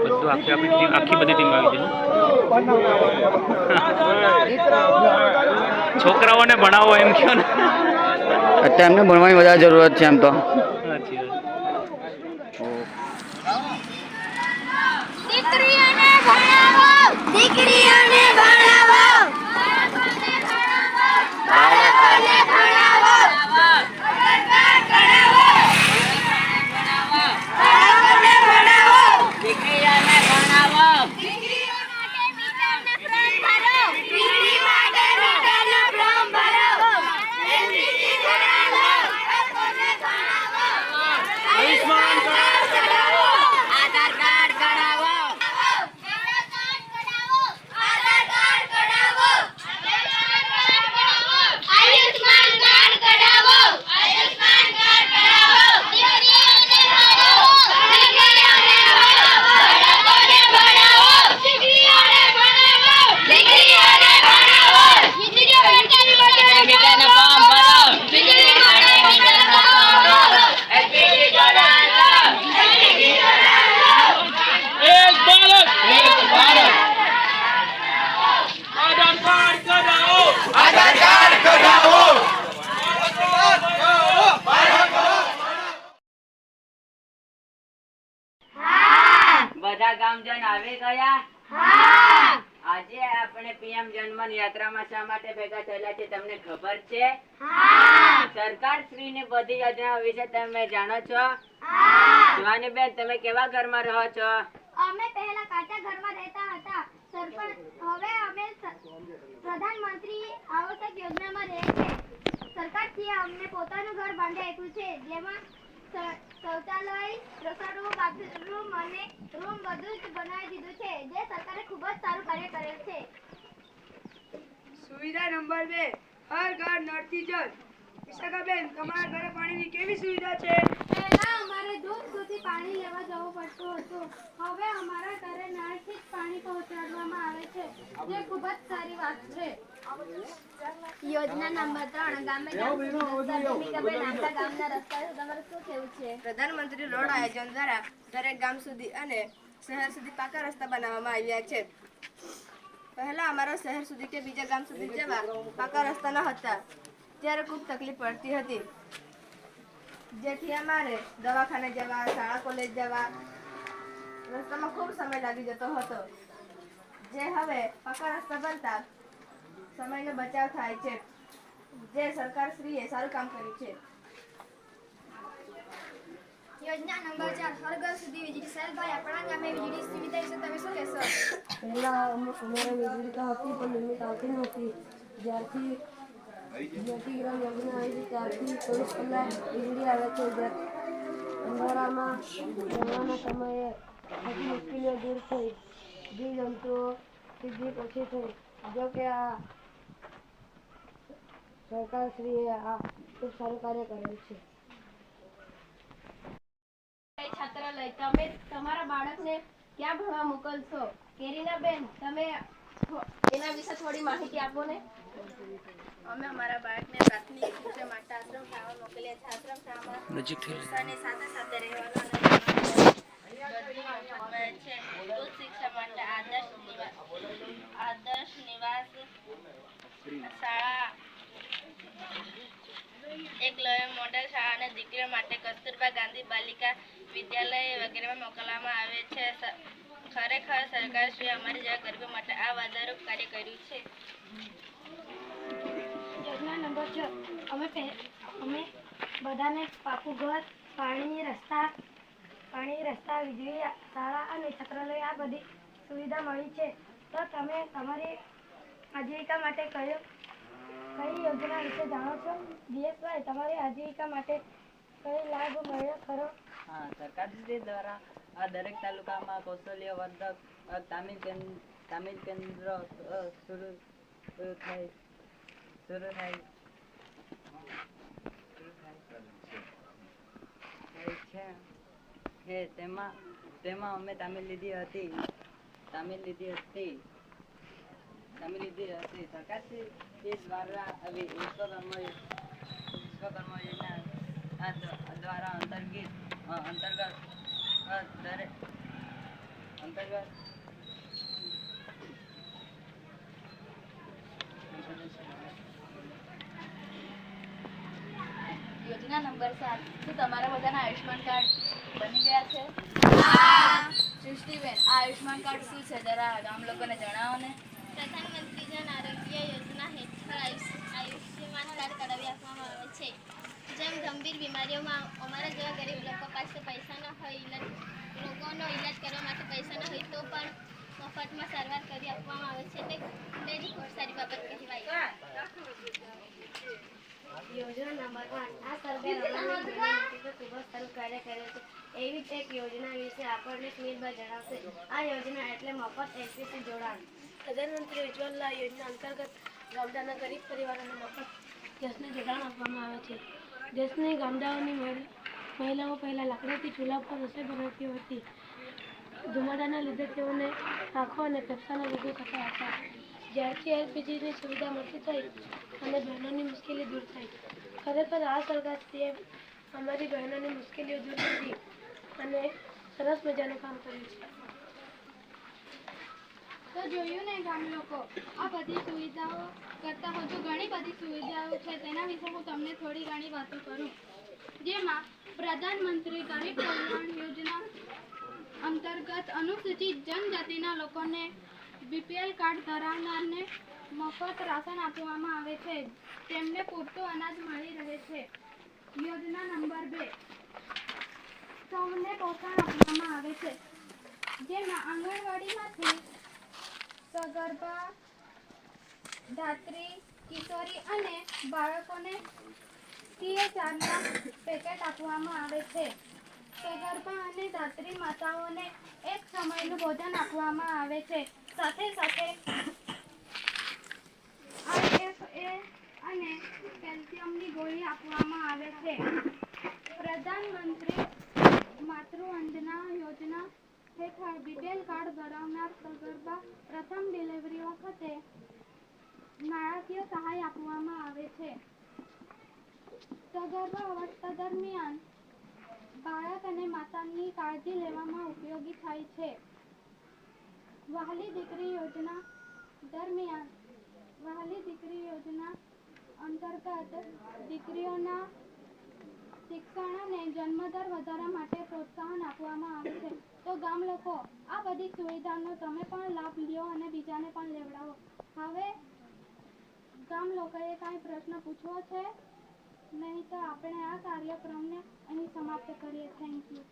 બધું આખી આપણી ટીમ આખી બધી ટીમ આવી જાય છોકરાઓને ભણાવો એમ કહો ને? અત્યારે એમને ભણવાની વધારે જરૂરત છે એમ તો. દીકરીઓને ભણાવો દીકરીઓને ભણાવો. ભણાવો બાળકોને ભણાવો દીકરીઓને ભણાવો દીકરીઓ માટે મીટરનો ફોર્મ ભરો દીકરી માટે મીટરનો ફોર્મ ભરો એલપીજી ભરાવો બાળકોને ભણાવો આયુષ્માન કાર્ડ કઢાવો આધાર કાર્ડ કઢાવો આધાર કાર્ડ કઢાવો આધાર કાર્ડ કઢાવો આયુષ્માન કાર્ડ કઢાવો આયુષ્માન કાર્ડ કઢાવો દીકરીઓને ભણાવો દીકરીઓને ભણાવો બાળકોને ભણાવો દીકરીઓને ભણાવો દીકરીઓને ભણાવો વીજળી માટે મીટરનો ફોર્મ ભરો વીજળી માટે મીટરનો ફોર્મ ભરો એલપીજી જોડાણો એલપીજી જોડાણો એક બાળક એક ભારત બધા ગામજન આવી ગયા? આજે આપણે પીએમ જનમન યાત્રામાં શા માટે ભેગા થયેલા છે તમને ખબર છે? સરકાર શ્રી ની બધી યોજનાઓ વિશે તમે જાણો છો? જવાની બેન તમે કેવા ઘરમાં રહો છો? અમે પહેલા કાચા ઘરમાં રહેતા હતા. સરપંચ હવે અમે પ્રધાનમંત્રી આવાસ યોજનામાં રહે છે. સરકારથી અમને પોતાનું ઘર બાંધી આપ્યું છે જેમાં શૌચાલય રસોડું બાથરૂમ અને બધું જ બનાવી દીધું છે. જે સરકારે ખૂબ જ સારું કાર્ય કરેલ છે. સુવિધા નંબર બે હર ઘર નળથી જળ. ઈશાકાબેન તમારા ઘરે પાણીની કેવી સુવિધા છે? પહેલા અમારે દૂર સુધી પાણી લેવા જવું પડતું હતું. હવે અમારા ઘરે નળથી જ પાણી પહોંચાડવામાં આવે છે જે ખૂબ જ સારી વાત છે. યોજના નંબર ત્રણ ગામે ગામ સુધી રસ્તા ભૂમિકાબેન આપણા ગામના રસ્તા તમારું શું કહેવું છે? પ્રધાનમંત્રી રોડ આયોજન દ્વારા દરેક ગામ સુધી અને શહેર સુધી પાકા રસ્તા બનાવવામાં આવ્યા છે. પહેલા અમારા શહેર સુધી કે બીજા ગામ સુધી જવા પાકા રસ્તા ન હતા. ત્યારે ખૂબ તકલીફ પડતી હતી. જેથી અમારે દવાખાને જવા, શાળા કોલેજ જવા રસ્તામાં ખૂબ સમય લાગી જતો હતો. જે હવે પાકા રસ્તા બનતા સમયનો બચાવ થાય છે. જે સરકારશ્રીએ સારું કામ કર્યું છે. યોજના સુધી આપણા ગામે વીજળી સુવિધા તમે શું કહેશો? પહેલા અમુક અમારે વીજળી તો હતી પણ લિમિટ આવતી નહોતી જ્યારથી જ્યારથી ગ્રામ યોજના આવી ત્યારથી ચોવીસ કલાક વીજળી આવે છે. અંધારામાં રહેવાના સમયે બધી મુશ્કેલીઓ દૂર થઈ. જીવજંતુઓ સીધી ઓછી થઈ જો કે આ સરકારશ્રીએ આ ખૂબ સારું કાર્ય કરેલ છે. છાત્રાલય તમે તમારા બાળકને ક્યાં ભણવા મોકલશો? કેરીના બેન તમે એના વિશે થોડી માહિતી આપો ને. અમે અમારા બાળકને પ્રાથમિક શિક્ષણ માટે આશ્રમ શાળા મોકલીએ છીએ. આશ્રમ શાળામાં નજીકથી લઈ. સાથે સાથે રહેવાનું છે ઉચ્ચ શિક્ષણ માટે આદર્શ નિવાસ આદર્શ નિવાસ શાળા. એકલવ્ય મોડેલ શાળા અને દીકરીઓ માટે કસ્તુરબા ગાંધી બાલિકા વિદ્યાલય વગેરેમાં મોકલવામાં આવે છે. ખરેખર સરકારશ્રીએ અમારી જેવા ગરીબો માટે આ વધારું કાર્ય કર્યું છે. યોજના નંબર છ. અમે અમે બધાને પાકું ઘર, પાણી, રસ્તા પાણી, રસ્તા, વીજળી, શાળા અને છાત્રાલય આ બધી સુવિધા મળી છે. તો તમે તમારી આજીવિકા માટે કયો, કઈ યોજના વિશે જાણો છો? દિયેશભાઈ તમારી આજીવિકા માટે કઈ લાભ મળ્યો ખરો? હા સરકારશ્રી દ્વારા આ દરેક તાલુકામાં કૌશલ્ય વર્ધક તાલીમ કેન્દ્ર તાલીમ કેન્દ્ર શરૂ થાય શરૂ થાય. છે તેમાં તેમાં અમે તામિલ લીધી હતી, તામિલ લીધી હતી, તામિલ લીધી હતી. સરકારશ્રી એ દ્વારા આવી વિશ્વકર્મ વિશ્વકર્મ યોજના દ્વારા અંતર્ગત અંતર્ગત. દરેક અંતર્ગત. યોજના નંબર સાત. શું તમારા બધાના આયુષ્માન કાર્ડ બની ગયા છે? સૃષ્ટિબેન આ આયુષ્માન કાર્ડ શું છે? જરા ગામ લોકોને જણાવો ને. પ્રધાનમંત્રી જન આરોગ્ય યોજના હેઠળ આયુષ- આયુષ્યમાન કાર્ડ કઢાવી આપવામાં આવે છે. જેમ ગંભીર બીમારીઓમાં અમારા જેવા ગરીબ લોકો પાસે પૈસા ન હોય ઇલાજ રોગોનો ઈલાજ કરવા માટે પૈસા ન હોય તો પણ મફતમાં સારવાર કરી આપવામાં આવે છે. તે તે જ ખૂબ સારી બાબત કહેવાય યોજના નંબર પાંચ આ સરકાર ખૂબ જ સારું કાર્ય કરે છે. એવી જ એક યોજના વિશે આપણને સ્મિતભાઈ જણાવશે. આ યોજના એટલે મફત એલપીસી જોડાણ. પ્રધાનમંત્રી ઉજ્જવલા યોજના અંતર્ગત ગામડાના ગરીબ પરિવારોને મફત ગેસનું જોડાણ આપવામાં આવે છે. દેશની ગામડાઓની મહિ- મહિલાઓ પહેલાં લાકડાથી ચૂલા પર રસોઈ બનાવતી હતી. ધુમાડાના લીધે તેઓને આંખો અને ફેફસાના રોગો થતા હતા. જ્યારથી એલપીજીની સુવિધા મળતી થઈ અને બહેનોની મુશ્કેલી દૂર થઈ. ખરેખર આ સરકારશ્રીએ અમારી બહેનોની મુશ્કેલીઓ દૂર કરી અને સરસ મજાનું કામ કર્યું છે. તો જોયું ને ગામ લોકો, આ બધી સુવિધાઓ કરતાં હજુ ઘણી બધી સુવિધાઓ છે, તેના વિશે હું તમને થોડી ઘણી વાતો કરું. જેમાં પ્રધાનમંત્રી ગરીબ કલ્યાણ યોજના અંતર્ગત અનુસૂચિત જનજાતિના લોકોને બીપીએલ કાર્ડ ધરાવનારને મફત રાશન આપવામાં આવે છે. તેમને પૂરતું અનાજ મળી રહે છે. યોજના નંબર બે. સૌને પોષણ આપવામાં આવે છે. જેમાં આંગણવાડીમાંથી સગર્ભા, ધાત્રી, કિશોરી અને બાળકોને સીએચઆરના પેકેટ આપવામાં આવે છે. સગર્ભા અને ધાત્રી માતાઓને એક સમયનું ભોજન આપવામાં આવે છે. સાથે સાથે આઈએફએ અને કેલ્શિયમની ગોળી આપવામાં આવે છે. પ્રધાનમંત્રી માતૃવંદના યોજના હેઠળ બીપીએલ કાર્ડ ધરાવનાર સગર્ભા પ્રથમ ડિલિવરી વખતે નાણાકીય સહાય આપવામાં આવે છે. સગર્ભા અવસ્થા દરમિયાન બાળક અને માતાની કાળજી લેવામાં ઉપયોગી થાય છે. વહાલી દીકરી યોજના દરમિયાન વહાલી દીકરી યોજના અંતર્ગત દીકરીઓના શિક્ષણ અને જન્મદર વધારવા માટે પ્રોત્સાહન આપવામાં આવે છે. તો ગામ લોકો, આ બધી સુવિધાનો તમે પણ લાભ લ્યો અને બીજાને પણ લેવડાવો. હવે ગામ લોકોએ કાંઈ પ્રશ્ન પૂછવો છે? નહીં તો આપણે આ કાર્યક્રમને અહીં સમાપ્ત કરીએ. Thank you